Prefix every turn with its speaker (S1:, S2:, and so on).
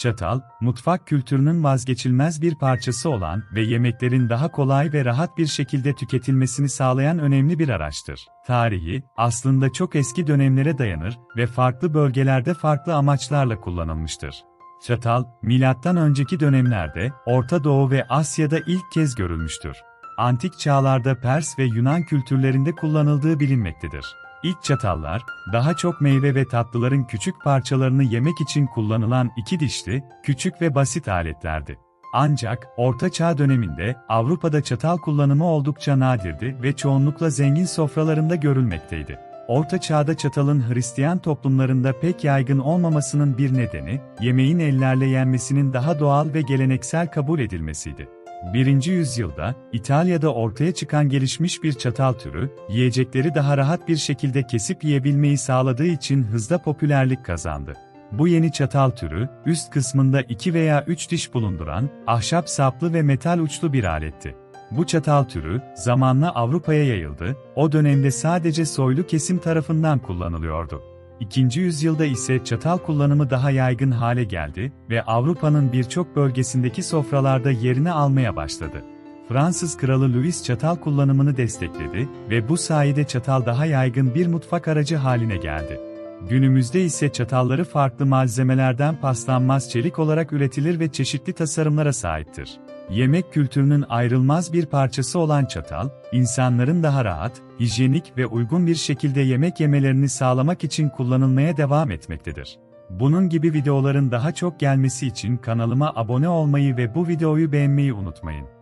S1: Çatal, mutfak kültürünün vazgeçilmez bir parçası olan ve yemeklerin daha kolay ve rahat bir şekilde tüketilmesini sağlayan önemli bir araçtır. Tarihi, aslında çok eski dönemlere dayanır ve farklı bölgelerde farklı amaçlarla kullanılmıştır. Çatal, milattan önceki dönemlerde Orta Doğu ve Asya'da ilk kez görülmüştür. Antik çağlarda Pers ve Yunan kültürlerinde kullanıldığı bilinmektedir. İlk çatallar, daha çok meyve ve tatlıların küçük parçalarını yemek için kullanılan iki dişli, küçük ve basit aletlerdi. Ancak, Orta Çağ döneminde Avrupa'da çatal kullanımı oldukça nadirdi ve çoğunlukla zengin sofralarında görülmekteydi. Orta Çağ'da çatalın Hristiyan toplumlarında pek yaygın olmamasının bir nedeni, yemeğin ellerle yenmesinin daha doğal ve geleneksel kabul edilmesiydi. 1. yüzyılda, İtalya'da ortaya çıkan gelişmiş bir çatal türü, yiyecekleri daha rahat bir şekilde kesip yiyebilmeyi sağladığı için hızla popülerlik kazandı. Bu yeni çatal türü, üst kısmında iki veya üç diş bulunduran, ahşap saplı ve metal uçlu bir aletti. Bu çatal türü, zamanla Avrupa'ya yayıldı, o dönemde sadece soylu kesim tarafından kullanılıyordu. İkinci yüzyılda ise çatal kullanımı daha yaygın hale geldi ve Avrupa'nın birçok bölgesindeki sofralarda yerini almaya başladı. Fransız kralı Louis çatal kullanımını destekledi ve bu sayede çatal daha yaygın bir mutfak aracı haline geldi. Günümüzde ise çatalları farklı malzemelerden paslanmaz çelik olarak üretilir ve çeşitli tasarımlara sahiptir. Yemek kültürünün ayrılmaz bir parçası olan çatal, insanların daha rahat, hijyenik ve uygun bir şekilde yemek yemelerini sağlamak için kullanılmaya devam etmektedir. Bunun gibi videoların daha çok gelmesi için kanalıma abone olmayı ve bu videoyu beğenmeyi unutmayın.